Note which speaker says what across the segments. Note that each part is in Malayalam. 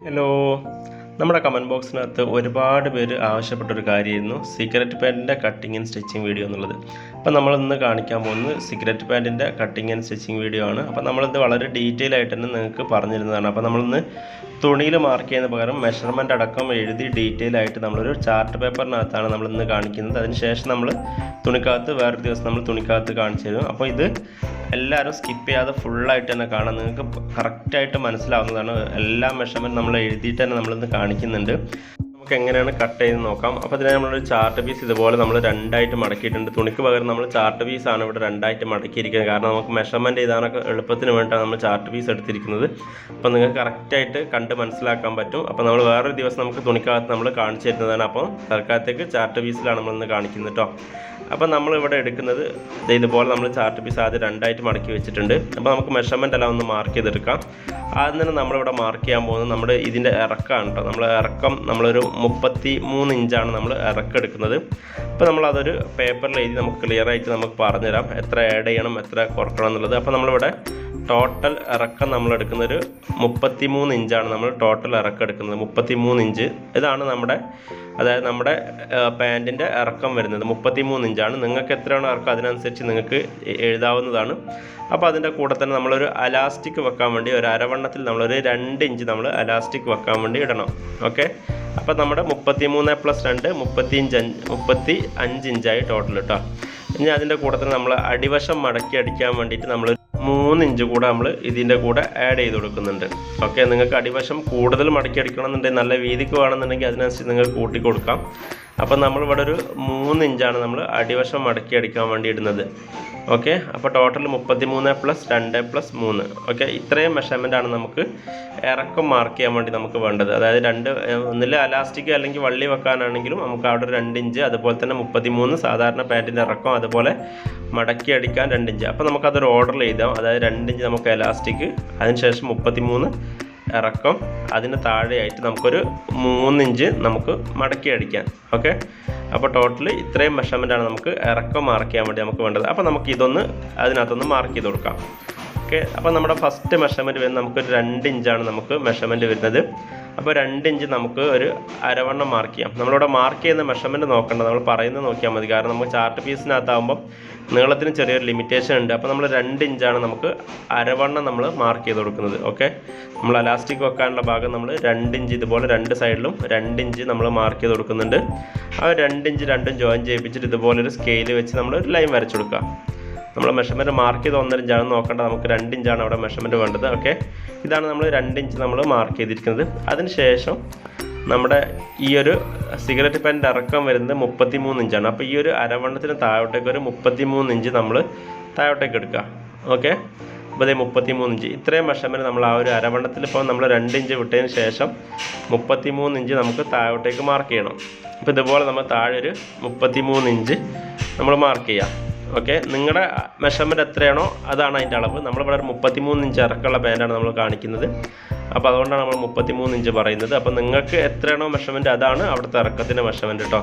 Speaker 1: hello. നമ്മുടെ കമന്റ് ബോക്സിനകത്ത് ഒരുപാട് പേര് ആവശ്യപ്പെട്ടൊരു കാര്യമായിരുന്നു. സിഗരറ്റ് പാന്റിന്റെ കട്ടിങ് ആൻഡ് സ്റ്റിച്ചിങ് വീഡിയോ എന്നുള്ളത്. അപ്പോൾ നമ്മൾ ഇന്ന് കാണിക്കാൻ പോകുന്നത് സിഗരറ്റ് പാന്റിന്റെ കട്ടിങ് ആൻഡ് സ്റ്റിച്ചിങ് വീഡിയോ ആണ്. അപ്പോൾ നമ്മളിത് വളരെ ഡീറ്റെയിൽ ആയിട്ട് തന്നെ നിങ്ങൾക്ക് പറഞ്ഞിരുന്നതാണ്. അപ്പോൾ നമ്മളിന്ന് തുണിയിൽ മാർക്ക് ചെയ്യുന്ന പകരം മെഷർമെന്റ് അടക്കം എഴുതി ഡീറ്റെയിൽ ആയിട്ട് നമ്മളൊരു ചാർട്ട് പേപ്പറിനകത്താണ് നമ്മളിന്ന് കാണിക്കുന്നത്. അതിനുശേഷം നമ്മൾ തുണിക്കകത്ത് വേറൊരു ദിവസം നമ്മൾ തുണിക്കകത്ത് കാണിച്ചു തരും. അപ്പോൾ ഇത് എല്ലാവരും സ്കിപ്പ് ചെയ്യാതെ ഫുള്ളായിട്ട് തന്നെ കാണാം നിങ്ങൾക്ക് കറക്റ്റായിട്ട് മനസ്സിലാവുന്നതാണ്. എല്ലാ മെഷർമെന്റ് നമ്മൾ എഴുതിയിട്ട് തന്നെ നമ്മളിന്ന് കാണിക്കുന്നുണ്ട്. നമുക്ക് എങ്ങനെയാണ് കട്ട് ചെയ്ത് നോക്കാം. അപ്പോൾ അതിന് നമ്മളൊരു ചാർട്ട് പീസ് ഇതുപോലെ നമ്മൾ രണ്ടായിട്ട് മടക്കിയിട്ടുണ്ട്. തുണിക്ക് പകരം നമ്മൾ ചാർട്ട് പീസാണ് ഇവിടെ രണ്ടായിട്ട് മടക്കിയിരിക്കുന്നത്. കാരണം നമുക്ക് മെഷർമെന്റ് ചെയ്താനൊക്കെ എളുപ്പത്തിന് വേണ്ടിയിട്ടാണ് നമ്മൾ ചാർട്ട് പീസ് എടുത്തിരിക്കുന്നത്. അപ്പോൾ നിങ്ങൾക്ക് കറക്റ്റായിട്ട് കണ്ട് മനസ്സിലാക്കാൻ പറ്റും. അപ്പോൾ നമ്മൾ വേറൊരു ദിവസം നമുക്ക് തുണിക്കകത്ത് നമ്മൾ കാണിച്ചു തരുന്നതാണ്. അപ്പോൾ തൽക്കാലത്തേക്ക് ചാർട്ട് പീസിലാണ് നമ്മളിന്ന് കാണിക്കുന്നത് കേട്ടോ അപ്പോൾ നമ്മൾ ഇവിടെ എടുക്കുന്നത് ഇതുപോലെ നമ്മൾ ചാർട്ട് പീസ് ആദ്യം രണ്ടായിട്ട് മടക്കി വെച്ചിട്ടുണ്ട്. അപ്പോൾ നമുക്ക് മെഷർമെന്റ് എല്ലാം ഒന്ന് മാർക്ക് ചെയ്തെടുക്കാം. ആദ്യം തന്നെ നമ്മളിവിടെ മാർക്ക് ചെയ്യാൻ പോകുന്നത് നമ്മുടെ ഇതിന്റെ ഇറക്കമാണ് കേട്ടോ നമ്മൾ ഇറക്കം നമ്മളൊരു മുപ്പത്തി മൂന്ന് ഇഞ്ചാണ് നമ്മൾ ഇറക്കം എടുക്കുന്നത്. അപ്പോൾ നമ്മളതൊരു പേപ്പറിൽ എഴുതി നമുക്ക് ക്ലിയർ ആയിട്ട് നമുക്ക് പറഞ്ഞുതരാം. എത്ര ആഡ് ചെയ്യണം എത്ര കുറക്കണം എന്നുള്ളത്. അപ്പോൾ നമ്മളിവിടെ ടോട്ടൽ ഇറക്കം നമ്മൾ എടുക്കുന്ന ഒരു മുപ്പത്തി മൂന്ന് ഇഞ്ചാണ് നമ്മൾ ടോട്ടൽ ഇറക്കം എടുക്കുന്നത്. മുപ്പത്തി മൂന്ന് ഇഞ്ച് ഇതാണ് നമ്മുടെ അതായത് നമ്മുടെ പാന്റിന്റെ ഇറക്കം വരുന്നത് മുപ്പത്തി മൂന്ന് ഇഞ്ചാണ്. നിങ്ങൾക്ക് എത്രയാണോ ഇറക്കം അതിനനുസരിച്ച് നിങ്ങൾക്ക് എഴുതാവുന്നതാണ്. അപ്പോൾ അതിന്റെ കൂടെ തന്നെ നമ്മളൊരു അലാസ്റ്റിക് വെക്കാൻ വേണ്ടി ഒരു അരവണ്ണത്തിൽ നമ്മളൊരു രണ്ട് ഇഞ്ച് നമ്മൾ അലാസ്റ്റിക് വെക്കാൻ വേണ്ടി ഇടണം. ഓക്കെ? അപ്പോൾ നമ്മുടെ മുപ്പത്തി മൂന്ന് പ്ലസ് രണ്ട് മുപ്പത്തി ഇഞ്ച് മുപ്പത്തി അഞ്ച് ഇഞ്ചായി ടോട്ടൽ കേട്ടോ ഇനി അതിന്റെ കൂടെ തന്നെ നമ്മൾ അടിവശം മടക്കി അടിക്കാൻ വേണ്ടിയിട്ട് നമ്മൾ മൂന്ന് ഇഞ്ച് കൂടെ നമ്മൾ ഇതിന്റെ കൂടെ ആഡ് ചെയ്ത് കൊടുക്കുന്നുണ്ട്. ഓക്കെ നിങ്ങൾക്ക് അടിവശം കൂടുതൽ മടക്കി അടിക്കണമെന്നുണ്ടെങ്കിൽ നല്ല വീതിക്ക് വേണമെന്നുണ്ടെങ്കിൽ അതിനനുസരിച്ച് നിങ്ങൾ കൂട്ടി കൊടുക്കാം. അപ്പം നമ്മളിവിടെ ഒരു മൂന്ന് ഇഞ്ചാണ് നമ്മൾ അടിവശം മടക്കി അടിക്കാൻ വേണ്ടി ഇടുന്നത്. ഓക്കെ അപ്പോൾ ടോട്ടൽ മുപ്പത്തി മൂന്ന് പ്ലസ് രണ്ട് പ്ലസ് മൂന്ന്. ഓക്കെ ഇത്രയും മെഷർമെന്റ് ആണ് നമുക്ക് ഇറക്കം മാർക്ക് ചെയ്യാൻ വേണ്ടി നമുക്ക് വേണ്ടത്. അതായത് രണ്ട് ഒന്നിൽ അലാസ്റ്റിക് അല്ലെങ്കിൽ വള്ളി വെക്കാനാണെങ്കിലും നമുക്ക് അവിടെ രണ്ട് ഇഞ്ച് അതുപോലെ തന്നെ മുപ്പത്തി മൂന്ന് സാധാരണ പാന്റിന്റെ ഇറക്കം അതുപോലെ മടക്കി അടിക്കാൻ രണ്ട് ഇഞ്ച്. അപ്പോൾ നമുക്കതൊരു ഓർഡർ എഴുതാം അതായത് രണ്ട് ഇഞ്ച് നമുക്ക് എലാസ്റ്റിക് അതിനുശേഷം മുപ്പത്തി മൂന്ന് ഇറക്കം. അതിന് താഴെയായിട്ട് നമുക്കൊരു മൂന്നിഞ്ച് നമുക്ക് മടക്കി അടിക്കാം. ഓക്കെ? അപ്പോൾ ടോട്ടൽ ഇത്രയും മെഷർമെന്റാണ് നമുക്ക് ഇറക്കം മാർക്ക് ചെയ്യാൻ വേണ്ടി നമുക്ക് വേണ്ടത്. അപ്പോൾ നമുക്ക് ഇതൊന്ന് അതിനകത്തൊന്ന് മാർക്ക് ചെയ്ത് കൊടുക്കാം. ഓക്കെ? അപ്പോൾ നമ്മുടെ ഫസ്റ്റ് മെഷർമെന്റ് വരുന്നത് നമുക്കൊരു രണ്ട് ഇഞ്ചാണ് നമുക്ക് മെഷർമെന്റ് വരുന്നത്. അപ്പോൾ രണ്ട് ഇഞ്ച് നമുക്ക് ഒരു അരവണ്ണം മാർക്ക് ചെയ്യാം. നമ്മളിവിടെ മാർക്ക് ചെയ്യുന്ന മെഷർമെന്റ് നോക്കേണ്ട. നമ്മൾ പറയുന്നത് നോക്കിയാൽ മതി. കാരണം നമുക്ക് ചാർട്ട് പീസിനകത്താകുമ്പോൾ നീളത്തിന് ചെറിയൊരു ലിമിറ്റേഷൻ ഉണ്ട്. അപ്പോൾ നമ്മൾ രണ്ട് ഇഞ്ചാണ് നമുക്ക് അരവണ്ണം നമ്മൾ മാർക്ക് ചെയ്ത് കൊടുക്കുന്നത്. ഓക്കെ നമ്മൾ അലാസ്റ്റിക് വെക്കാനുള്ള ഭാഗം നമ്മൾ രണ്ട് ഇഞ്ച് ഇതുപോലെ രണ്ട് സൈഡിലും രണ്ട് ഇഞ്ച് നമ്മൾ മാർക്ക് ചെയ്ത് കൊടുക്കുന്നുണ്ട്. ആ രണ്ട് ഇഞ്ച് രണ്ടും ജോയിൻ ചെയ്യിപ്പിച്ചിട്ട് ഇതുപോലെ ഒരു സ്കെയിൽ വെച്ച് നമ്മൾ ഒരു ലൈൻ വരച്ചു കൊടുക്കുക. നമ്മൾ മെഷർമെന്റ് മാർക്ക് ചെയ്ത് ഒന്നര ഇഞ്ചാണ് നോക്കേണ്ടത് നമുക്ക് രണ്ട് ഇഞ്ചാണ് അവിടെ മെഷർമെന്റ് വേണ്ടത്. ഓക്കെ ഇതാണ് നമ്മൾ രണ്ട് ഇഞ്ച് നമ്മൾ മാർക്ക് ചെയ്തിരിക്കുന്നത്. അതിനുശേഷം നമ്മുടെ ഈ ഒരു സിഗരറ്റ് പാന്റെ ഇറക്കം വരുന്നത് മുപ്പത്തി മൂന്ന് ഇഞ്ചാണ് അപ്പോൾ ഈ ഒരു അരവണ്ണത്തിന് താഴോട്ടേക്ക് ഒരു മുപ്പത്തി മൂന്ന് ഇഞ്ച് നമ്മൾ താഴോട്ടേക്ക് എടുക്കുക. ഓക്കെ അപ്പോൾ അതേ മുപ്പത്തി മൂന്ന് ഇഞ്ച് ഇത്രയും മെഷർമെന്റ് നമ്മൾ ആ ഒരു അരവണ്ണത്തിൽ ഇപ്പോൾ നമ്മൾ രണ്ട് ഇഞ്ച് വിട്ടതിന് ശേഷം മുപ്പത്തി മൂന്ന് ഇഞ്ച് നമുക്ക് താഴോട്ടേക്ക് മാർക്ക് ചെയ്യണം. അപ്പോൾ ഇതുപോലെ നമ്മൾ താഴെ ഒരു മുപ്പത്തി മൂന്ന് ഇഞ്ച് നമ്മൾ മാർക്ക് ചെയ്യാം. ഓക്കെ നിങ്ങളുടെ മെഷർമെന്റ് എത്രയാണോ അതാണ് അതിന്റെ അളവ്. നമ്മളിവിടെ ഒരു മുപ്പത്തി മൂന്ന് ഇഞ്ച് ഇറക്കമുള്ള പാന്റാണ് നമ്മൾ കാണിക്കുന്നത്. അപ്പോൾ അതുകൊണ്ടാണ് നമ്മൾ മുപ്പത്തി മൂന്ന് ഇഞ്ച് പറയുന്നത്. അപ്പോൾ നിങ്ങൾക്ക് എത്രയാണോ മെഷർമെന്റ് അതാണ് അവിടുത്തെ ഇറക്കത്തിന്റെ മെഷർമെന്റ് കേട്ടോ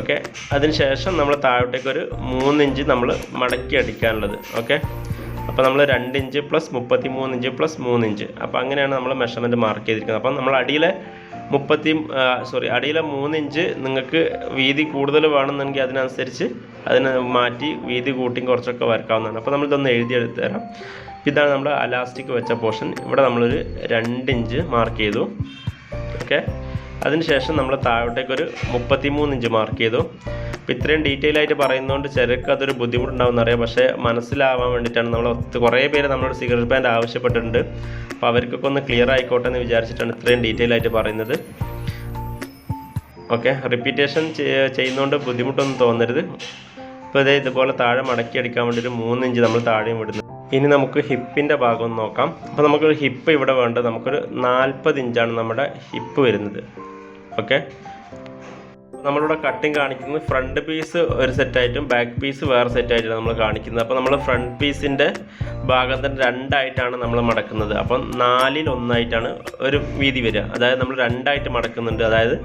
Speaker 1: ഓക്കെ അതിനുശേഷം നമ്മൾ താഴോട്ടേക്ക് ഒരു മൂന്ന് ഇഞ്ച് നമ്മൾ മടക്കി അടിക്കാനുള്ളത്. ഓക്കെ അപ്പോൾ നമ്മൾ രണ്ട് ഇഞ്ച് പ്ലസ് മുപ്പത്തി മൂന്ന് ഇഞ്ച് പ്ലസ് മൂന്ന് ഇഞ്ച്. അപ്പോൾ അങ്ങനെയാണ് നമ്മൾ മെഷർമെന്റ് മാർക്ക് ചെയ്തിരിക്കുന്നത്. അപ്പം നമ്മൾ അടിയിലെ മുപ്പത്തി സോറി അടിയിലെ മൂന്ന് ഇഞ്ച് നിങ്ങൾക്ക് വീതി കൂടുതൽ വേണമെന്നുണ്ടെങ്കിൽ അതിനനുസരിച്ച് അതിന് മാറ്റി വീതി കൂട്ടിയും കുറച്ചൊക്കെ വരക്കാവുന്നതാണ്. അപ്പോൾ നമ്മളിതൊന്ന് എഴുതി എടുത്ത് തരാം ഇതാണ് നമ്മുടെ അലാസ്റ്റിക് വെച്ച പോർഷൻ ഇവിടെ നമ്മളൊരു രണ്ട് ഇഞ്ച് മാർക്ക് ചെയ്തു. ഓക്കെ അതിനുശേഷം നമ്മൾ താഴോട്ടേക്ക് ഒരു മുപ്പത്തി മൂന്ന് ഇഞ്ച് മാർക്ക് ചെയ്തു. അപ്പോൾ ഇത്രയും ഡീറ്റെയിൽ ആയിട്ട് പറയുന്നതുകൊണ്ട് ചിലർക്ക് അതൊരു ബുദ്ധിമുട്ടുണ്ടാവും അറിയാം. പക്ഷേ മനസ്സിലാവാൻ വേണ്ടിയിട്ടാണ് നമ്മൾ കുറേ പേര് നമ്മളോട് സിഗരറ്റ് ബാൻഡ് ആവശ്യപ്പെട്ടിട്ടുണ്ട്. അപ്പോൾ അവർക്കൊക്കെ ഒന്ന് ക്ലിയർ ആയിക്കോട്ടെ എന്ന് വിചാരിച്ചിട്ടാണ് ഇത്രയും ഡീറ്റെയിൽ ആയിട്ട് പറയുന്നത്. ഓക്കെ റിപ്പീറ്റേഷൻ ചെയ്യുന്നതുകൊണ്ട് ബുദ്ധിമുട്ടൊന്നും തോന്നരുത്. ഇപ്പോൾ ഇതേ ഇതുപോലെ താഴെ മടക്കി അടിക്കാൻ വേണ്ടി ഒരു മൂന്ന് ഇഞ്ച് നമ്മൾ താഴെയും വിടുന്നു ഇനി നമുക്ക് ഹിപ്പിന്റെ ഭാഗം ഒന്ന് നോക്കാം. അപ്പോൾ നമുക്കൊരു ഹിപ്പ് ഇവിടെ വേണ്ടത് നമുക്കൊരു നാൽപ്പത് ഇഞ്ചാണ് നമ്മുടെ ഹിപ്പ് വരുന്നത്. ഓക്കെ നമ്മളിവിടെ കട്ടിങ് കാണിക്കുന്നത് ഫ്രണ്ട് പീസ് ഒരു സെറ്റായിട്ടും ബാക്ക് പീസ് വേറെ സെറ്റായിട്ടാണ് നമ്മൾ കാണിക്കുന്നത്. അപ്പോൾ നമ്മൾ ഫ്രണ്ട് പീസിന്റെ ഭാഗം തന്നെ രണ്ടായിട്ടാണ് നമ്മൾ മടക്കുന്നത്. അപ്പം നാലിൽ ഒന്നായിട്ടാണ് ഒരു വീതി വരിക. അതായത് നമ്മൾ രണ്ടായിട്ട് മടക്കുന്നുണ്ട്. അതായത്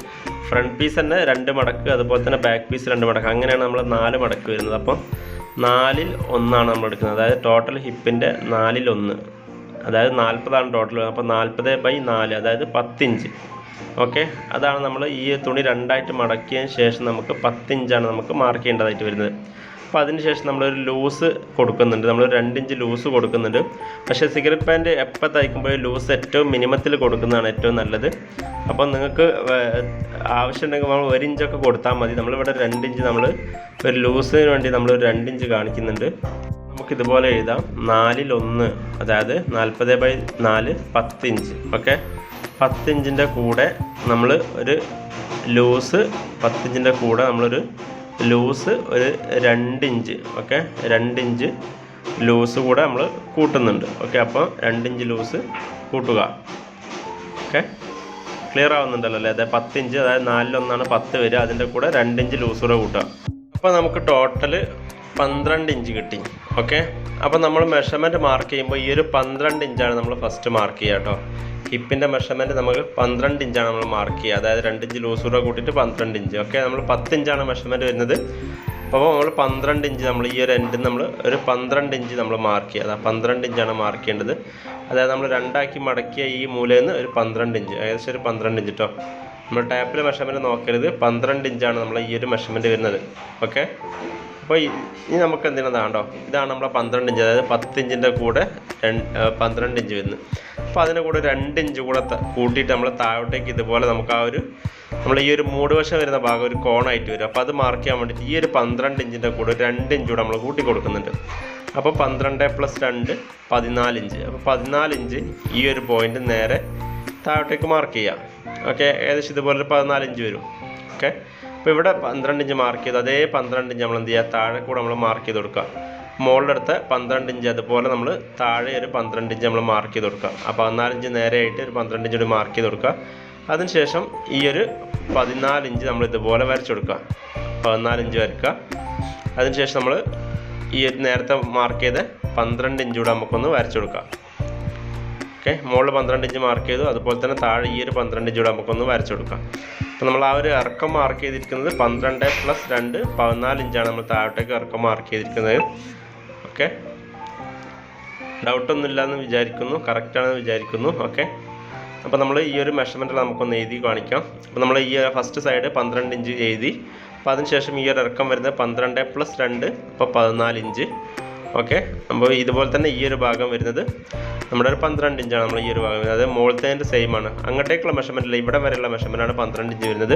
Speaker 1: ഫ്രണ്ട് പീസ് തന്നെ രണ്ട് മടക്ക് അതുപോലെ തന്നെ ബാക്ക് പീസ് രണ്ട് മടക്ക് അങ്ങനെയാണ് നമ്മൾ നാല് മടക്ക് വരുന്നത്. അപ്പം നാലിൽ ഒന്നാണ് നമ്മൾ എടുക്കുന്നത്. അതായത് ടോട്ടൽ ഹിപ്പിന്റെ നാലിൽ ഒന്ന്. അതായത് നാൽപ്പതാണ് ടോട്ടൽ അപ്പോൾ നാൽപ്പത് ബൈ നാല് അതായത് പത്തിഞ്ച്. ഓക്കെ അതാണ് നമ്മൾ ഈ തുണി രണ്ടായിട്ട് മടക്കിയ ശേഷം നമുക്ക് പത്തിഞ്ചാണ് നമുക്ക് മാർക്ക് ചെയ്യേണ്ടതായിട്ട് വരുന്നത്. അപ്പോൾ അതിന് ശേഷം നമ്മളൊരു ലൂസ് കൊടുക്കുന്നുണ്ട്. നമ്മൾ രണ്ടിഞ്ച് ലൂസ് കൊടുക്കുന്നുണ്ട്. പക്ഷേ സിഗരറ്റ് പാന്റ് എപ്പോൾ തയ്ക്കുമ്പോഴും ലൂസ് ഏറ്റവും മിനിമത്തിൽ കൊടുക്കുന്നതാണ് ഏറ്റവും നല്ലത്. അപ്പോൾ നിങ്ങൾക്ക് ആവശ്യമുണ്ടെങ്കിൽ നമ്മൾ ഒരു ഇഞ്ചൊക്കെ കൊടുത്താൽ മതി. നമ്മളിവിടെ രണ്ടിഞ്ച് നമ്മൾ ഒരു ലൂസിന് വേണ്ടി നമ്മൾ രണ്ടിഞ്ച് കാണിക്കുന്നുണ്ട്. നമുക്കിതുപോലെ എഴുതാം. നാലിലൊന്ന് അതായത് നാൽപ്പത് ബൈ നാല് പത്ത് ഇഞ്ച് ഓക്കെ പത്ത് ഇഞ്ചിന്റെ കൂടെ നമ്മൾ ഒരു ലൂസ് പത്തിഞ്ചിന്റെ കൂടെ നമ്മളൊരു ലൂസ് ഒരു രണ്ട് ഇഞ്ച് ഓക്കെ? രണ്ട് ഇഞ്ച് ലൂസ് കൂടെ നമ്മൾ കൂട്ടുന്നുണ്ട്. ഓക്കെ അപ്പോൾ രണ്ട് ഇഞ്ച് ലൂസ് കൂട്ടുക. ഓക്കെ? ക്ലിയർ ആവുന്നുണ്ടല്ലോ അല്ലേ? അതായത് പത്ത് ഇഞ്ച് അതായത് നാലിലൊന്നാണ് പത്ത് വരിക. അതിന്റെ കൂടെ രണ്ട് ഇഞ്ച് ലൂസ് കൂടെ കൂട്ടുക. അപ്പോൾ നമുക്ക് ടോട്ടൽ പന്ത്രണ്ട് ഇഞ്ച് കിട്ടി. ഓക്കെ? അപ്പോൾ നമ്മൾ മെഷർമെന്റ് മാർക്ക് ചെയ്യുമ്പോൾ ഈ ഒരു പന്ത്രണ്ട് ഇഞ്ചാണ് നമ്മൾ ഫസ്റ്റ് മാർക്ക് ചെയ്യുക കേട്ടോ ഹിപ്പിന്റെ മെഷർമെന്റ് നമുക്ക് പന്ത്രണ്ട് ഇഞ്ചാണ് നമ്മൾ മാർക്ക് ചെയ്യുക. അതായത് രണ്ട് ഇഞ്ച് ലൂസ് കൂടെ കൂട്ടിയിട്ട് പന്ത്രണ്ട് ഇഞ്ച്. ഓക്കെ നമ്മൾ പത്ത് ഇഞ്ചാണ് മെഷർമെന്റ് വരുന്നത്. അപ്പോൾ നമ്മൾ പന്ത്രണ്ട് ഇഞ്ച് നമ്മൾ ഈ ഒരു എൻഡ് നമ്മൾ ഒരു പന്ത്രണ്ട് ഇഞ്ച് നമ്മൾ മാർക്ക് ചെയ്യുക. അതാ പന്ത്രണ്ട് ഇഞ്ചാണ് മാർക്ക് ചെയ്യേണ്ടത്. അതായത് നമ്മൾ രണ്ടാക്കി മടക്കിയ ഈ മൂലയിൽ നിന്ന് ഒരു പന്ത്രണ്ട് ഇഞ്ച്. ഏകദേശം ഒരു പന്ത്രണ്ട് ഇഞ്ച് കേട്ടോ നമ്മൾ ടാപ്പിലെ മെഷർമെന്റ് നോക്കരുത്. പന്ത്രണ്ട് ഇഞ്ചാണ് നമ്മൾ ഈ ഒരു മെഷർമെന്റ് വരുന്നത്. ഓക്കെ അപ്പോൾ ഇനി നമുക്ക് എന്തിനാണ്ടോ ഇതാണ് നമ്മളെ പന്ത്രണ്ട് ഇഞ്ച് അതായത് പത്ത് ഇഞ്ചിന്റെ കൂടെ രണ്ട് പന്ത്രണ്ട് ഇഞ്ച് വരുന്നത്. അപ്പോൾ അതിന്റെ കൂടെ രണ്ട് ഇഞ്ച് കൂടെ കൂട്ടിയിട്ട് നമ്മൾ താഴോട്ടേക്ക് ഇതുപോലെ നമുക്ക് ആ ഒരു നമ്മൾ ഈ ഒരു മൂട് വശം വരുന്ന ഭാഗം ഒരു കോണായിട്ട് വരും. അപ്പോൾ അത് മാർക്ക് ചെയ്യാൻ വേണ്ടിയിട്ട് ഈ ഒരു പന്ത്രണ്ട് ഇഞ്ചിന്റെ കൂടെ രണ്ട് ഇഞ്ച് കൂടെ നമ്മൾ കൂട്ടി കൊടുക്കുന്നുണ്ട്. അപ്പോൾ പന്ത്രണ്ട് പ്ലസ് രണ്ട് പതിനാല് ഇഞ്ച്. അപ്പോൾ പതിനാല് ഇഞ്ച് ഈ ഒരു പോയിന്റ് നേരെ താഴോട്ടേക്ക് മാർക്ക് ചെയ്യാം. ഓക്കെ ഏകദേശം ഇതുപോലെ ഒരു പതിനാല് ഇഞ്ച് വരും. ഓക്കെ അപ്പോൾ ഇവിടെ പന്ത്രണ്ട് ഇഞ്ച് മാർക്ക് ചെയ്ത്. അതേ പന്ത്രണ്ട് ഇഞ്ച് നമ്മൾ എന്ത് ചെയ്യുക? താഴെ കൂടെ നമ്മൾ മാർക്ക് ചെയ്ത് കൊടുക്കുക. മുകളിലെടുത്ത് പന്ത്രണ്ട് ഇഞ്ച് അതുപോലെ നമ്മൾ താഴെ ഒരു പന്ത്രണ്ട് ഇഞ്ച് നമ്മൾ മാർക്ക് ചെയ്ത് കൊടുക്കുക. ആ പതിനാലിഞ്ച് നേരെയായിട്ട് ഒരു പന്ത്രണ്ട് ഇഞ്ച് കൂടി മാർക്ക് ചെയ്ത് കൊടുക്കുക. അതിനുശേഷം ഈ ഒരു പതിനാല് ഇഞ്ച് നമ്മൾ ഇതുപോലെ വരച്ചു കൊടുക്കുക. പതിനാല് ഇഞ്ച് വരയ്ക്കുക അതിനുശേഷം നമ്മൾ ഈ നേരത്തെ മാർക്ക് ചെയ്ത പന്ത്രണ്ട് ഇഞ്ച് കൂടെ നമുക്കൊന്ന് വരച്ചു കൊടുക്കാം ഓക്കെ മുകളിൽ പന്ത്രണ്ട് ഇഞ്ച് മാർക്ക് ചെയ്തു. അതുപോലെ തന്നെ താഴെ ഈ ഒരു പന്ത്രണ്ട് ഇഞ്ച് കൂടെ നമുക്കൊന്ന് വരച്ചു കൊടുക്കാം അപ്പോൾ നമ്മൾ ആ ഒരു ഇറക്കം മാർക്ക് ചെയ്തിരിക്കുന്നത് പന്ത്രണ്ട് പ്ലസ് രണ്ട് പതിനാല് ഇഞ്ചാണ് നമ്മൾ താഴോട്ടേക്ക് ഇറക്കം മാർക്ക് ചെയ്തിരിക്കുന്നത്. ഓക്കെ ഡൗട്ടൊന്നുമില്ല എന്ന് വിചാരിക്കുന്നു. കറക്റ്റാണെന്ന് വിചാരിക്കുന്നു. ഓക്കെ അപ്പോൾ നമ്മൾ ഈ ഒരു മെഷർമെന്റിൽ നമുക്കൊന്ന് എഴുതി കാണിക്കാം. അപ്പോൾ നമ്മൾ ഈ ഫസ്റ്റ് സൈഡ് പന്ത്രണ്ട് ഇഞ്ച് എഴുതി. അപ്പോൾ അതിനുശേഷം ഈ ഒരു ഇറക്കം വരുന്നത് പന്ത്രണ്ട് പ്ലസ് രണ്ട് അപ്പോൾ പതിനാല് ഇഞ്ച്. ഓക്കെ അപ്പോൾ ഇതുപോലെ തന്നെ ഈ ഒരു ഭാഗം വരുന്നത് നമ്മുടെ ഒരു പന്ത്രണ്ട് ഇഞ്ചാണ് നമ്മൾ ഈ ഒരു ഭാഗം വരുന്നത്. അത് മുകളിലത്തെ സെയിം ആണ്. അങ്ങോട്ടേക്കുള്ള മെഷർമെന്റ് അല്ല ഇവിടെ വരെയുള്ള മെഷർമെന്റ് ആണ് പന്ത്രണ്ട് ഇഞ്ച് വരുന്നത്.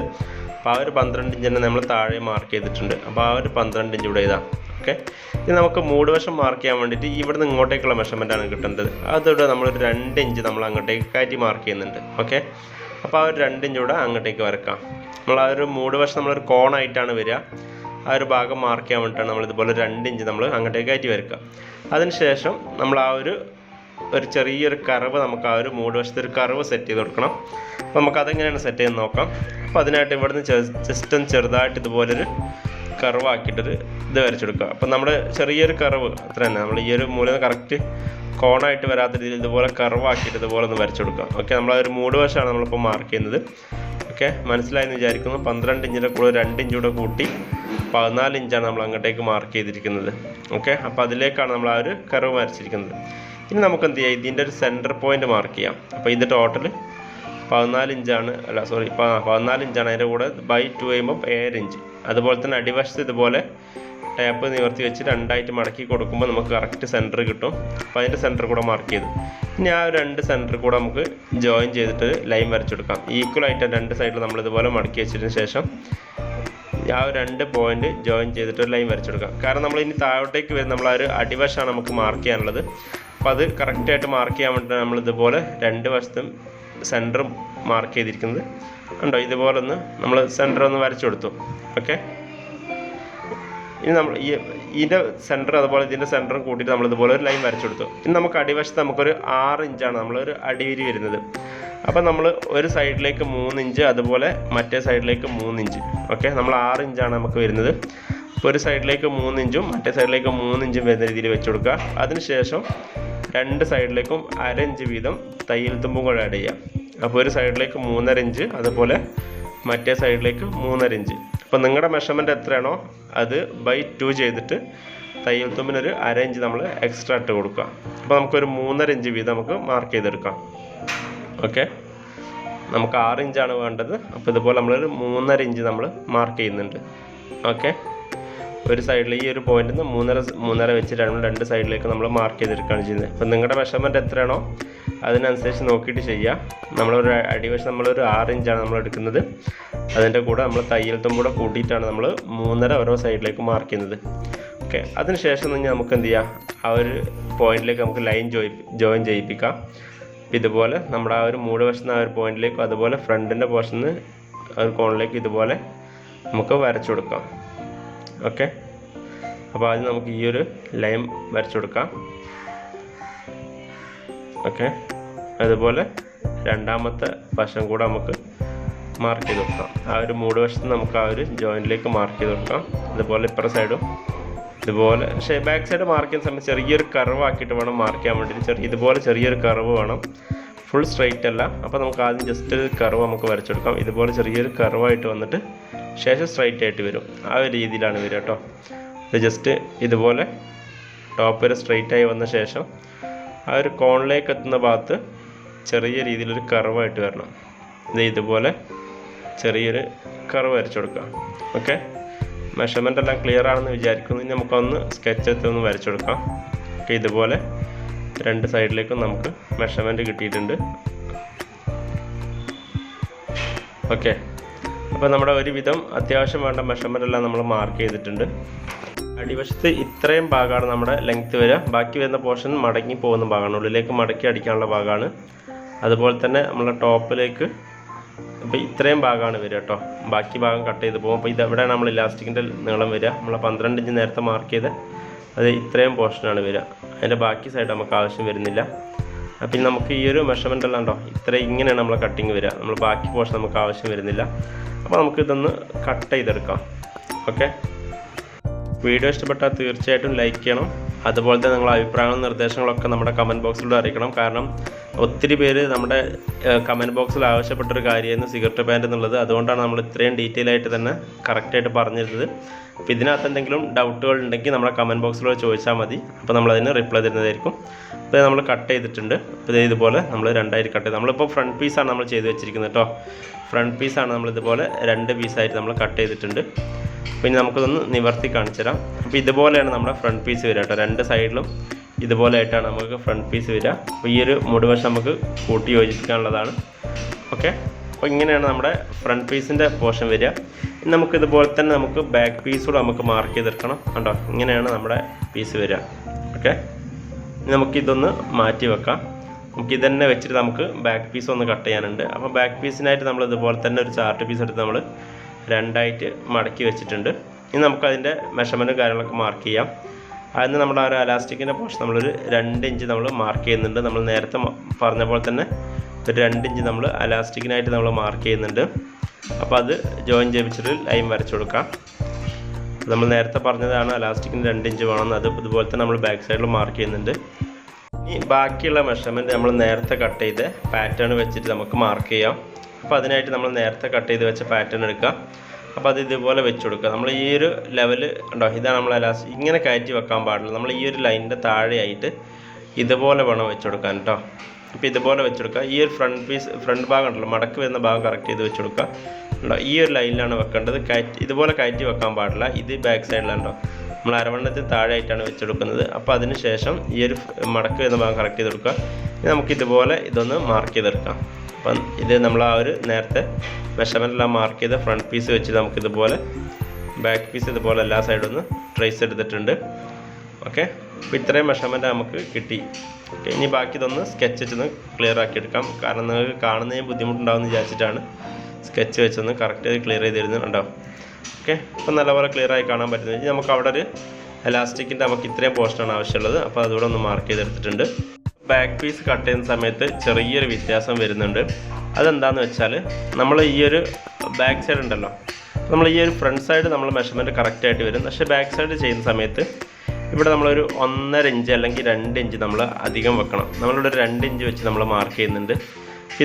Speaker 1: അപ്പോൾ ആ ഒരു പന്ത്രണ്ട് ഇഞ്ച് തന്നെ നമ്മൾ താഴെ മാർക്ക് ചെയ്തിട്ടുണ്ട്. അപ്പോൾ ആ ഒരു പന്ത്രണ്ട് ഇഞ്ച് ഇവിടെ ഇതാ. ഓക്കെ ഇനി നമുക്ക് മൂട് വശം മാർക്ക് ചെയ്യാൻ വേണ്ടിയിട്ട് ഇവിടുന്ന് ഇങ്ങോട്ടേക്കുള്ള മെഷർമെന്റ് ആണ് കിട്ടേണ്ടത്. അതോടെ നമ്മളൊരു രണ്ട് ഇഞ്ച് നമ്മൾ അങ്ങോട്ടേക്ക് കയറ്റി മാർക്ക് ചെയ്യുന്നുണ്ട്. ഓക്കെ അപ്പോൾ ആ ഒരു രണ്ട് ഇഞ്ച് കൂടെ അങ്ങോട്ടേക്ക് വരക്കാം. നമ്മൾ ആ ഒരു മൂട് വശം നമ്മളൊരു കോണായിട്ടാണ് വരിക. ആ ഒരു ഭാഗം മാർക്ക് ചെയ്യാൻ വേണ്ടിയിട്ടാണ് നമ്മൾ ഇതുപോലെ രണ്ട് ഇഞ്ച് നമ്മൾ അങ്ങോട്ടേക്ക് കയറ്റി വരക്കുക അതിനുശേഷം നമ്മൾ ആ ഒരു ഒരു ചെറിയൊരു കർവ് നമുക്ക് ആ ഒരു മൂട് വശത്ത് ഒരു കർവ് സെറ്റ് ചെയ്ത് കൊടുക്കണം. അപ്പോൾ നമുക്ക് അതെങ്ങനെയാണ് സെറ്റ് ചെയ്ത് നോക്കാം. അപ്പോൾ അതിനായിട്ട് ഇവിടുന്ന് ജസ്റ്റ് ഒന്ന് ചെറുതായിട്ട് ഇതുപോലൊരു കർവ് ആക്കിയിട്ടൊരു ഇത് വരച്ചെടുക്കുക അപ്പം നമ്മുടെ ചെറിയൊരു കർവ് അത്ര തന്നെ. നമ്മൾ ഈ ഒരു മൂലം കറക്റ്റ് കോണായിട്ട് വരാത്ത രീതിയിൽ ഇതുപോലെ കർവ് ആക്കിയിട്ട് ഇതുപോലെ ഒന്ന് വരച്ചെടുക്കുക ഓക്കെ നമ്മൾ ആ ഒരു മൂട് വശമാണ് നമ്മളിപ്പോൾ മാർക്ക് ചെയ്യുന്നത്. ഓക്കെ മനസ്സിലായെന്ന് വിചാരിക്കുന്നു. പന്ത്രണ്ട് ഇഞ്ചിന്റെ കൂടെ രണ്ട് ഇഞ്ചൂടെ കൂടെ കൂട്ടി പതിനാല് ഇഞ്ചാണ് നമ്മൾ അങ്ങോട്ടേക്ക് മാർക്ക് ചെയ്തിരിക്കുന്നത്. ഓക്കെ അപ്പോൾ അതിലേക്കാണ് നമ്മൾ ആ ഒരു കർവ് വരച്ചിരിക്കുന്നത്. ഇനി നമുക്ക് എന്ത് ചെയ്യാം? ഇതിന്റെ ഒരു സെന്റർ പോയിന്റ് മാർക്ക് ചെയ്യാം. അപ്പോൾ ഇത് ടോട്ടൽ പതിനാല് ഇഞ്ചാണ് അല്ല സോറി പതിനാല് ഇഞ്ചാണ് അതിന്റെ കൂടെ ബൈ ടു ചെയ്യുമ്പോൾ ഏഴ് ഇഞ്ച്. അതുപോലെ തന്നെ അടിവശത്ത് ഇതുപോലെ ടാപ്പ് നിവർത്തി വെച്ച് രണ്ടായിട്ട് മടക്കി കൊടുക്കുമ്പോൾ നമുക്ക് കറക്റ്റ് സെന്റർ കിട്ടും. അപ്പോൾ അതിന്റെ സെന്റർ കൂടെ മാർക്ക് ചെയ്തു. ഇനി ആ രണ്ട് സെന്റർ കൂടെ നമുക്ക് ജോയിൻ ചെയ്തിട്ട് ലൈൻ വരച്ചെടുക്കാം. ഈക്വൽ ആയിട്ട് രണ്ട് സൈഡിൽ നമ്മൾ ഇതുപോലെ മടക്കി വെച്ചതിന് ശേഷം ആ രണ്ട് പോയിന്റ് ജോയിൻ ചെയ്തിട്ട് ഒരു ലൈൻ വരച്ചു കൊടുക്കാം. കാരണം നമ്മൾ ഇനി താഴോട്ടേക്ക് വരും നമ്മൾ ആ ഒരു അടിവശമാണ് നമുക്ക് മാർക്ക് ചെയ്യാനുള്ളത്. അപ്പോൾ അത് കറക്റ്റായിട്ട് മാർക്ക് ചെയ്യാൻ വേണ്ടി നമ്മൾ ഇതുപോലെ രണ്ട് വശത്തും സെന്ററും മാർക്ക് ചെയ്തിരിക്കുന്നത്. ഉണ്ടോ ഇതുപോലെ ഒന്ന് നമ്മൾ സെന്റർ ഒന്ന് വരച്ചു കൊടുത്തു. ഓക്കെ ഇനി നമ്മൾ ഈ ഇതിന്റെ സെന്റർ അതുപോലെ ഇതിന്റെ സെന്ററും കൂട്ടിയിട്ട് നമ്മൾ ഇതുപോലെ ഒരു ലൈൻ വരച്ചു കൊടുത്തു. ഇനി നമുക്ക് അടിവശത്ത് നമുക്കൊരു ആറ് ഇഞ്ചാണ് നമ്മളൊരു അടിവിരി വരുന്നത്. അപ്പം നമ്മൾ ഒരു സൈഡിലേക്ക് മൂന്നിഞ്ച് അതുപോലെ മറ്റേ സൈഡിലേക്ക് മൂന്നിഞ്ച്. ഓക്കെ? നമ്മൾ ആറ് ഇഞ്ചാണ് നമുക്ക് വരുന്നത്. അപ്പോൾ ഒരു സൈഡിലേക്ക് മൂന്നിഞ്ചും മറ്റേ സൈഡിലേക്ക് മൂന്നിഞ്ചും വരുന്ന രീതിയിൽ വെച്ച് കൊടുക്കുക. അതിനുശേഷം രണ്ട് സൈഡിലേക്കും അര ഇഞ്ച് വീതം തയ്യൽ തുമ്പും കൂടെ ആഡ് ചെയ്യാം. അപ്പോൾ ഒരു സൈഡിലേക്ക് മൂന്നര ഇഞ്ച് അതുപോലെ മറ്റേ സൈഡിലേക്ക് മൂന്നര ഇഞ്ച്. അപ്പോൾ നിങ്ങളുടെ മെഷർമെന്റ് എത്രയാണോ അത് ബൈ ടു ചെയ്തിട്ട് തയ്യൽ തുമ്പിനൊരു അര ഇഞ്ച് നമ്മൾ എക്സ്ട്രാ ഇട്ട് കൊടുക്കുക. അപ്പോൾ നമുക്കൊരു മൂന്നര ഇഞ്ച് വീതം നമുക്ക് മാർക്ക് ചെയ്തെടുക്കാം. ഓക്കെ നമുക്ക് ആറ് ഇഞ്ചാണ് വേണ്ടത്. അപ്പോൾ ഇതുപോലെ നമ്മളൊരു മൂന്നര ഇഞ്ച് നമ്മൾ മാർക്ക് ചെയ്യുന്നുണ്ട്. ഓക്കെ ഒരു സൈഡിൽ ഈ ഒരു പോയിന്റിൽ നിന്ന് മൂന്നര മൂന്നര വെച്ചിട്ട് നമ്മൾ രണ്ട് സൈഡിലേക്ക് നമ്മൾ മാർക്ക് ചെയ്തെടുക്കുകയാണ് ചെയ്യുന്നത്. അപ്പോൾ നിങ്ങളുടെ മെഷർമെന്റ് എത്രയാണോ അതിനനുസരിച്ച് നോക്കിയിട്ട് ചെയ്യുക നമ്മളൊരു അടിവശം നമ്മളൊരു ആറ് ഇഞ്ചാണ് നമ്മൾ എടുക്കുന്നത്. അതിന്റെ കൂടെ നമ്മൾ തയ്യലത്തും കൂടെ കൂട്ടിയിട്ടാണ് നമ്മൾ മൂന്നര ഓരോ സൈഡിലേക്ക് മാർക്ക് ചെയ്യുന്നത്. ഓക്കെ അതിനുശേഷം തന്നെ നമുക്ക് എന്ത് ചെയ്യാം? ആ ഒരു പോയിന്റിലേക്ക് നമുക്ക് ലൈൻ ജോയി ജോയിൻ ചെയ്യിപ്പിക്കാം. ഇതുപോലെ നമ്മുടെ ആ ഒരു മൂട് വശത്ത് ആ ഒരു പോയിന്റിലേക്കും അതുപോലെ ഫ്രണ്ടിന്റെ പോർഷനിൽ ആ ഒരു കോണിലേക്ക് ഇതുപോലെ നമുക്ക് വരച്ചു കൊടുക്കാം. ഓക്കെ അപ്പോൾ ആദ്യം നമുക്ക് ഈ ഒരു ലൈൻ വരച്ചു കൊടുക്കാം. ഓക്കെ അതുപോലെ രണ്ടാമത്തെ വശം കൂടെ നമുക്ക് മാർക്ക് ചെയ്ത് കൊടുക്കാം. ആ ഒരു മൂട് വശത്ത് നമുക്ക് ആ ഒരു ജോയിന്റിലേക്ക് മാർക്ക് ചെയ്ത് കൊടുക്കാം. അതുപോലെ ഇപ്പുറ സൈഡും ഇതുപോലെ പക്ഷേ ബാക്ക് സൈഡ് മാർക്ക് ചെയ്യുന്ന സമയത്ത് ചെറിയൊരു കർവ് ആക്കിയിട്ട് വേണം മാർക്ക് ചെയ്യാൻ വേണ്ടി ചെറിയ ഇതുപോലെ ചെറിയൊരു കർവ് വേണം. ഫുൾ സ്ട്രൈറ്റ് അല്ല. അപ്പോൾ നമുക്ക് ആദ്യം ജസ്റ്റ് ഒരു കർവ് നമുക്ക് വരച്ചെടുക്കാം ഇതുപോലെ ചെറിയൊരു കർവായിട്ട് വന്നിട്ട് ശേഷം സ്ട്രൈറ്റ് ആയിട്ട് വരും. ആ ഒരു രീതിയിലാണ് വരിക കേട്ടോ. ഇത് ജസ്റ്റ് ഇതുപോലെ ടോപ്പ് വരെ സ്ട്രൈറ്റ് ആയി വന്ന ശേഷം ആ ഒരു കോണിലേക്ക് എത്തുന്ന ഭാഗത്ത് ചെറിയ രീതിയിലൊരു കർവായിട്ട് വരണം. ഇത് ഇതുപോലെ ചെറിയൊരു കർവ് വരച്ചു കൊടുക്കുക ഓക്കെ മെഷർമെന്റ് എല്ലാം ക്ലിയർ ആണെന്ന് വിചാരിക്കുന്നു. ഇനി നമുക്കൊന്ന് സ്കെച്ച് എടുത്ത് ഒന്ന് വരച്ചു കൊടുക്കാം. ഓക്കെ ഇതുപോലെ രണ്ട് സൈഡിലേക്കും നമുക്ക് മെഷർമെന്റ് കിട്ടിയിട്ടുണ്ട്. ഓക്കെ അപ്പോൾ നമ്മുടെ ഒരുവിധം അത്യാവശ്യം വേണ്ട മെഷർമെന്റ് എല്ലാം നമ്മൾ മാർക്ക് ചെയ്തിട്ടുണ്ട്. അടിവശത്ത് ഇത്രയും ഭാഗമാണ് നമ്മുടെ ലെങ്ത് വരിക. ബാക്കി വരുന്ന പോർഷൻ മടങ്ങി പോകുന്ന ഭാഗമാണ്. ഉള്ളിലേക്ക് മടക്കി അടിക്കാനുള്ള ഭാഗമാണ്. അതുപോലെ തന്നെ നമ്മളെ ടോപ്പിലേക്ക് അപ്പോൾ ഇത്രയും ഭാഗമാണ് വരിക കേട്ടോ. ബാക്കി ഭാഗം കട്ട് ചെയ്ത് പോകും. അപ്പോൾ ഇതെവിടെയാണ് നമ്മൾ ഇലാസ്റ്റിക്കിന്റെ നീളം വരിക. നമ്മൾ പന്ത്രണ്ട് ഇഞ്ച് നേരത്തെ മാർക്ക് ചെയ്ത് അത് ഇത്രയും പോർഷനാണ് വരിക. അതിന്റെ ബാക്കി സൈഡ് നമുക്ക് ആവശ്യം വരുന്നില്ല. അപ്പം നമുക്ക് ഈ ഒരു മെഷർമെന്റ് എല്ലാം ഉണ്ടോ? ഇങ്ങനെയാണ് നമ്മൾ കട്ടിങ് വരിക. നമ്മൾ ബാക്കി പോർഷൻ നമുക്ക് ആവശ്യം വരുന്നില്ല. അപ്പോൾ നമുക്ക് ഇതൊന്ന് കട്ട് ചെയ്തെടുക്കാം. ഓക്കെ വീഡിയോ ഇഷ്ടപ്പെട്ടാൽ തീർച്ചയായിട്ടും ലൈക്ക് ചെയ്യണം. അതുപോലെ തന്നെ നിങ്ങളുടെ അഭിപ്രായങ്ങളും നിർദ്ദേശങ്ങളൊക്കെ നമ്മുടെ കമന്റ് ബോക്സിലൂടെ അറിയിക്കണം. കാരണം ഒത്തിരി പേര് നമ്മുടെ കമന്റ് ബോക്സിൽ ആവശ്യപ്പെട്ടൊരു കാര്യമായിരുന്നു സിഗരറ്റ് ബാൻഡ് എന്നുള്ളത്. അതുകൊണ്ടാണ് നമ്മൾ ഇത്രയും ഡീറ്റെയിൽ ആയിട്ട് തന്നെ കറക്റ്റായിട്ട് പറഞ്ഞിരുന്നത്. അപ്പോൾ ഇതിനകത്ത് എന്തെങ്കിലും ഡൗട്ടുകൾ ഉണ്ടെങ്കിൽ നമ്മുടെ കമന്റ് ബോക്സിലൂടെ ചോദിച്ചാൽ മതി. അപ്പോൾ നമ്മളതിന് റിപ്ലൈ തരുന്നതായിരിക്കും. അപ്പോൾ നമ്മൾ കട്ട് ചെയ്തിട്ടുണ്ട്. അപ്പോൾ ഇത് ഇതുപോലെ നമ്മൾ രണ്ടായിട്ട് കട്ട് ചെയ്ത്. നമ്മളിപ്പോൾ ഫ്രണ്ട് പീസാണ് നമ്മൾ ചെയ്ത് വെച്ചിരിക്കുന്നത് കേട്ടോ. ഫ്രണ്ട് പീസാണ് നമ്മളിതുപോലെ രണ്ട് പീസായിട്ട് നമ്മൾ കട്ട് ചെയ്തിട്ടുണ്ട്. പിന്നെ നമുക്കിതൊന്ന് നിവർത്തി കാണിച്ചു തരാം അപ്പോൾ ഇതുപോലെയാണ് നമ്മുടെ ഫ്രണ്ട് പീസ് വരിക കേട്ടോ. രണ്ട് സൈഡിലും ഇതുപോലെ ആയിട്ടാണ് നമുക്ക് ഫ്രണ്ട് പീസ് വരിക. അപ്പോൾ ഈ ഒരു മുടിവശം നമുക്ക് കൂട്ടി യോജിപ്പിക്കാനുള്ളതാണ്. ഓക്കെ അപ്പോൾ ഇങ്ങനെയാണ് നമ്മുടെ ഫ്രണ്ട് പീസിന്റെ പോർഷൻ വരിക. ഇനി നമുക്ക് ഇതുപോലെ തന്നെ നമുക്ക് ബാക്ക് പീസ് കൂടെ നമുക്ക് മാർക്ക് ചെയ്തെടുക്കണം. കണ്ടോ? ഇങ്ങനെയാണ് നമ്മുടെ പീസ് വരിക. ഓക്കെ ഇനി നമുക്കിതൊന്ന് മാറ്റി വെക്കാം. നമുക്ക് ഇതന്നെ വെച്ചിട്ട് നമുക്ക് ബാക്ക് പീസ് ഒന്ന് കട്ട് ചെയ്യാനുണ്ട്. അപ്പോൾ ബാക്ക് പീസിനായിട്ട് നമ്മൾ ഇതുപോലെ തന്നെ ഒരു ചാർട്ട് പീസ് എടുത്ത് നമ്മൾ രണ്ടായിട്ട് മടക്കി വെച്ചിട്ടുണ്ട്. ഇനി നമുക്കതിന്റെ മെഷർമെന്റും കാര്യങ്ങളൊക്കെ മാർക്ക് ചെയ്യാം. അതിന് നമ്മൾ ആ ഒരു അലാസ്റ്റിക്കിന്റെ പോർഷൻ നമ്മളൊരു രണ്ട് ഇഞ്ച് നമ്മൾ മാർക്ക് ചെയ്യുന്നുണ്ട്. നമ്മൾ നേരത്തെ പറഞ്ഞ പോലെ തന്നെ ഒരു രണ്ട് ഇഞ്ച് നമ്മൾ അലാസ്റ്റിക്കിനായിട്ട് നമ്മൾ മാർക്ക് ചെയ്യുന്നുണ്ട്. അപ്പോൾ അത് ജോയിൻ ചെയ്യിച്ചിട്ട് ലൈൻ വരച്ചു കൊടുക്കാം. നമ്മൾ നേരത്തെ പറഞ്ഞതാണ് അലാസ്റ്റിക്കിന് രണ്ട് ഇഞ്ച് വേണം അത് ഇതുപോലെ തന്നെ നമ്മൾ ബാക്ക് സൈഡിൽ മാർക്ക് ചെയ്യുന്നുണ്ട്. ഇനി ബാക്കിയുള്ള മെഷർമെന്റ് നമ്മൾ നേരത്തെ കട്ട് ചെയ്ത് പാറ്റേൺ വെച്ചിട്ട് നമുക്ക് മാർക്ക് ചെയ്യാം. അപ്പോൾ അതിനായിട്ട് നമ്മൾ നേരത്തെ കട്ട് ചെയ്ത് വെച്ച പാറ്റേൺ എടുക്കുക. അപ്പോൾ അത് ഇതുപോലെ വെച്ച് കൊടുക്കുക. നമ്മൾ ഈ ഒരു ലെവൽ ഉണ്ടോ ഇതാണ് നമ്മൾ അലാസ് ഇങ്ങനെ കയറ്റി വെക്കാൻ പാടില്ല. നമ്മൾ ഈ ഒരു ലൈനിന്റെ താഴെയായിട്ട് ഇതുപോലെ വേണം വെച്ച് കൊടുക്കാൻ കേട്ടോ അപ്പോൾ ഇതുപോലെ വെച്ച് കൊടുക്കുക. ഈ ഒരു ഫ്രണ്ട് പീസ് ഫ്രണ്ട് ഭാഗം ഉണ്ടല്ലോ മടക്ക് വരുന്ന ഭാഗം കറക്റ്റ് ചെയ്ത് വെച്ച് കൊടുക്കുക. ഉണ്ടോ ഈ ഒരു ലൈനിലാണ് വെക്കേണ്ടത്. കയറ്റി ഇതുപോലെ കയറ്റി വെക്കാൻ പാടില്ല. ഇത് ബാക്ക് സൈഡിലുണ്ടോ നമ്മൾ അരവണ്ണത്തിന് താഴെയായിട്ടാണ് വെച്ചെടുക്കുന്നത് അപ്പോൾ അതിന് ശേഷം ഈ ഒരു മടക്ക് വരുന്ന ഭാഗം കറക്റ്റ് ചെയ്ത് കൊടുക്കുക. നമുക്ക് ഇതുപോലെ ഇതൊന്ന് മാർക്ക് ചെയ്തെടുക്കാം. അപ്പം ഇത് നമ്മൾ ആ ഒരു നേരത്തെ മെഷർമെന്റെല്ലാം മാർക്ക് ചെയ്ത ഫ്രണ്ട് പീസ് വെച്ച് നമുക്കിതുപോലെ ബാക്ക് പീസ് ഇതുപോലെ എല്ലാ സൈഡും ഒന്ന് ട്രേസ് എടുത്തിട്ടുണ്ട്. ഓക്കെ അപ്പോൾ ഇത്രയും മെഷർമെന്റ് നമുക്ക് കിട്ടി. ഓക്കെ ഇനി ബാക്കി ഇതൊന്ന് സ്കെച്ച് വെച്ചൊന്ന് ക്ലിയർ ആക്കി എടുക്കാം. കാരണം നിങ്ങൾക്ക് കാണുന്നതിന് ബുദ്ധിമുട്ടുണ്ടാവും എന്ന് വിചാരിച്ചിട്ടാണ് സ്കെച്ച് വെച്ചൊന്ന് കറക്റ്റ് ചെയ്ത് ക്ലിയർ ചെയ്ത് തരുന്നുണ്ടാവും ഓക്കെ ഇപ്പം നല്ലപോലെ ക്ലിയർ ആയി കാണാൻ പറ്റുന്നത്. നമുക്ക് അവിടെ ഒരു എലാസ്റ്റിക്കിന്റെ നമുക്ക് ഇത്രയും പോർഷനാണ് ആവശ്യമുള്ളത്. അപ്പോൾ അതുകൂടെ ഒന്ന് മാർക്ക് ചെയ്തെടുത്തിട്ടുണ്ട്. ബാക്ക് പീസ് കട്ട് ചെയ്യുന്ന സമയത്ത് ചെറിയൊരു വ്യത്യാസം വരുന്നുണ്ട്. അതെന്താണെന്ന് വെച്ചാൽ നമ്മൾ ഈ ഒരു ബാക്ക് സൈഡ് ഉണ്ടല്ലോ. നമ്മൾ ഈ ഒരു ഫ്രണ്ട് സൈഡ് നമ്മൾ മെഷർമെന്റ് കറക്റ്റായിട്ട് വരും. പക്ഷേ ബാക്ക് സൈഡ് ചെയ്യുന്ന സമയത്ത് ഇവിടെ നമ്മളൊരു ഒന്നര ഇഞ്ച് അല്ലെങ്കിൽ രണ്ട് ഇഞ്ച് നമ്മൾ അധികം വെക്കണം. നമ്മളിവിടെ രണ്ട് ഇഞ്ച് വെച്ച് നമ്മൾ മാർക്ക് ചെയ്യുന്നുണ്ട്.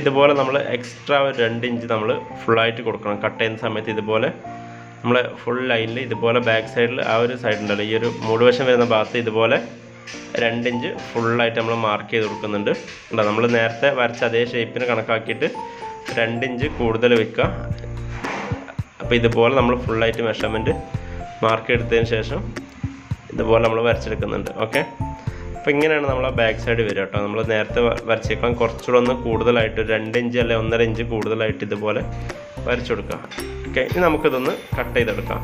Speaker 1: ഇതുപോലെ നമ്മൾ എക്സ്ട്രാ ഒരു രണ്ട് ഇഞ്ച് നമ്മൾ ഫുള്ളായിട്ട് കൊടുക്കണം. കട്ട് ചെയ്യുന്ന സമയത്ത് ഇതുപോലെ നമ്മൾ ഫുൾ ലൈനിൽ ഇതുപോലെ ബാക്ക് സൈഡിൽ ആ ഒരു സൈഡ് ഉണ്ടല്ലോ. ഈ ഒരു മൂടുവശം വരുന്ന ഭാഗത്ത് ഇതുപോലെ രണ്ട് ഇഞ്ച് ഫുള്ളായിട്ട് നമ്മൾ മാർക്ക് ചെയ്ത് കൊടുക്കുന്നുണ്ട്. ഉണ്ടോ നമ്മൾ നേരത്തെ വരച്ച അതേ ഷേപ്പിന് കണക്കാക്കിയിട്ട് രണ്ട് ഇഞ്ച് കൂടുതൽ വെക്കുക അപ്പോൾ ഇതുപോലെ നമ്മൾ ഫുള്ളായിട്ട് മെഷർമെന്റ് മാർക്ക് എടുത്തതിന് ശേഷം ഇതുപോലെ നമ്മൾ വരച്ചെടുക്കുന്നുണ്ട്. ഓക്കെ അപ്പോൾ ഇങ്ങനെയാണ് നമ്മളെ ബാക്ക് സൈഡ് വരിക കേട്ടോ. നമ്മൾ നേരത്തെ വരച്ചേക്കാൻ കുറച്ചുകൂടെ ഒന്ന് കൂടുതലായിട്ട് രണ്ട് ഇഞ്ച് അല്ലെങ്കിൽ ഒന്നര ഇഞ്ച് കൂടുതലായിട്ട് ഇതുപോലെ വരച്ചു കൊടുക്കുക ഓക്കെ ഇനി നമുക്കിതൊന്ന് കട്ട് ചെയ്തെടുക്കാം.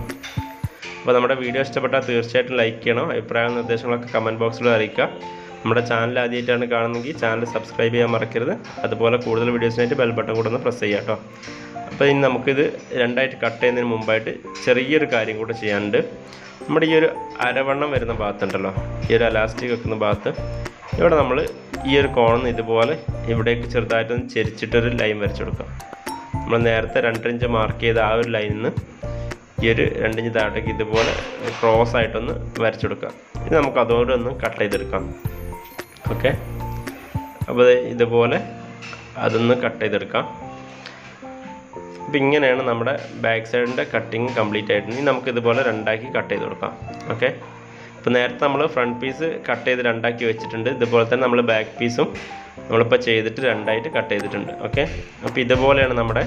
Speaker 1: അപ്പോൾ നമ്മുടെ വീഡിയോ ഇഷ്ടപ്പെട്ടാൽ തീർച്ചയായിട്ടും ലൈക്ക് ചെയ്യണം. അഭിപ്രായ നിർദ്ദേശങ്ങളൊക്കെ കമന്റ് ബോക്സിൽ അറിയിക്കുക. നമ്മുടെ ചാനൽ ആദ്യമായിട്ടാണ് കാണുന്നെങ്കിൽ ചാനൽ സബ്സ്ക്രൈബ് ചെയ്യാൻ മറക്കരുത്. അതുപോലെ കൂടുതൽ വീഡിയോസിനായിട്ട് ബെൽ ബട്ടൺ കൂടെ ഒന്ന് പ്രസ് ചെയ്യാം കേട്ടോ. അപ്പോൾ ഇനി നമുക്കിത് രണ്ടായിട്ട് കട്ട് ചെയ്യുന്നതിന് മുമ്പായിട്ട് ചെറിയൊരു കാര്യം കൂടെ ചെയ്യാനുണ്ട്. നമ്മുടെ ഈ ഒരു അരവണ്ണം വരുന്ന ഭാഗത്തുണ്ടല്ലോ ഈ ഒരു അലാസ്റ്റിക് വെക്കുന്ന ഭാഗത്ത്. ഇവിടെ നമ്മൾ ഈ ഒരു കോണിൽ ഇതുപോലെ ഇവിടേക്ക് ചെറുതായിട്ടൊന്ന് ചെരിച്ചിട്ടൊരു ലൈൻ വരച്ചു കൊടുക്കാം. നമ്മൾ നേരത്തെ രണ്ടര ഇഞ്ച് മാർക്ക് ചെയ്ത ആ ഒരു ലൈനിൽ നിന്ന് ഈ ഒരു രണ്ടിഞ്ച് താഴേക്ക് ഇതുപോലെ ക്രോസ് ആയിട്ടൊന്ന് വരച്ചെടുക്കാം ഇനി നമുക്ക് അതോടെ ഒന്ന് കട്ട് ചെയ്തെടുക്കാം. ഓക്കെ അപ്പോൾ ഇതുപോലെ അതൊന്ന് കട്ട് ചെയ്തെടുക്കാം. അപ്പോൾ ഇങ്ങനെയാണ് നമ്മുടെ ബാക്ക് സൈഡിന്റെ കട്ടിങ് കംപ്ലീറ്റ് ആയിട്ട്. ഇനി നമുക്ക് ഇതുപോലെ രണ്ടാക്കി കട്ട് ചെയ്ത് കൊടുക്കാം. ഓക്കെ ഇപ്പോൾ നേരത്തെ നമ്മൾ ഫ്രണ്ട് പീസ് കട്ട് ചെയ്ത് രണ്ടാക്കി വെച്ചിട്ടുണ്ട്. ഇതുപോലെ തന്നെ നമ്മൾ ബാക്ക് പീസും നമ്മളിപ്പോൾ ചെയ്തിട്ട് രണ്ടായിട്ട് കട്ട് ചെയ്തിട്ടുണ്ട്. ഓക്കെ അപ്പോൾ ഇതുപോലെയാണ് നമ്മുടെ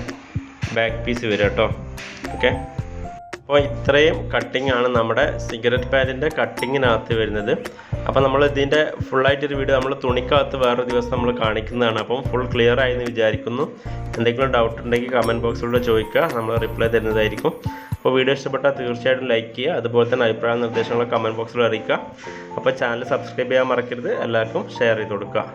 Speaker 1: ബാക്ക് പീസ് വരിക കേട്ടോ. ഓക്കെ അപ്പോൾ ഇത്രയും കട്ടിംഗ് ആണ് നമ്മുടെ സിഗരറ്റ് പാഡിന്റെ കട്ടിങ്ങിനകത്ത് വരുന്നത്. അപ്പോൾ നമ്മൾ ഇതിന്റെ ഫുള്ളായിട്ടൊരു വീഡിയോ നമ്മൾ തുണിക്കകത്ത് വേറൊരു ദിവസം നമ്മൾ കാണിക്കുന്നതാണ്. അപ്പം ഫുൾ ക്ലിയർ ആയി എന്ന് വിചാരിക്കുന്നു. എന്തെങ്കിലും ഡൗട്ട് ഉണ്ടെങ്കിൽ കമന്റ് ബോക്സിലൂടെ ചോദിക്കുക. നമ്മൾ റിപ്ലൈ തരുന്നതായിരിക്കും. അപ്പോൾ വീഡിയോ ഇഷ്ടപ്പെട്ടാൽ തീർച്ചയായിട്ടും ലൈക്ക് ചെയ്യുക. അതുപോലെ തന്നെ അഭിപ്രായ നിർദ്ദേശങ്ങൾ കമന്റ് ബോക്സിൽ അറിയിക്കുക. അപ്പോൾ ചാനൽ സബ്സ്ക്രൈബ് ചെയ്യാൻ മറക്കരുത്. എല്ലാവർക്കും ഷെയർ ചെയ്ത് കൊടുക്കുക.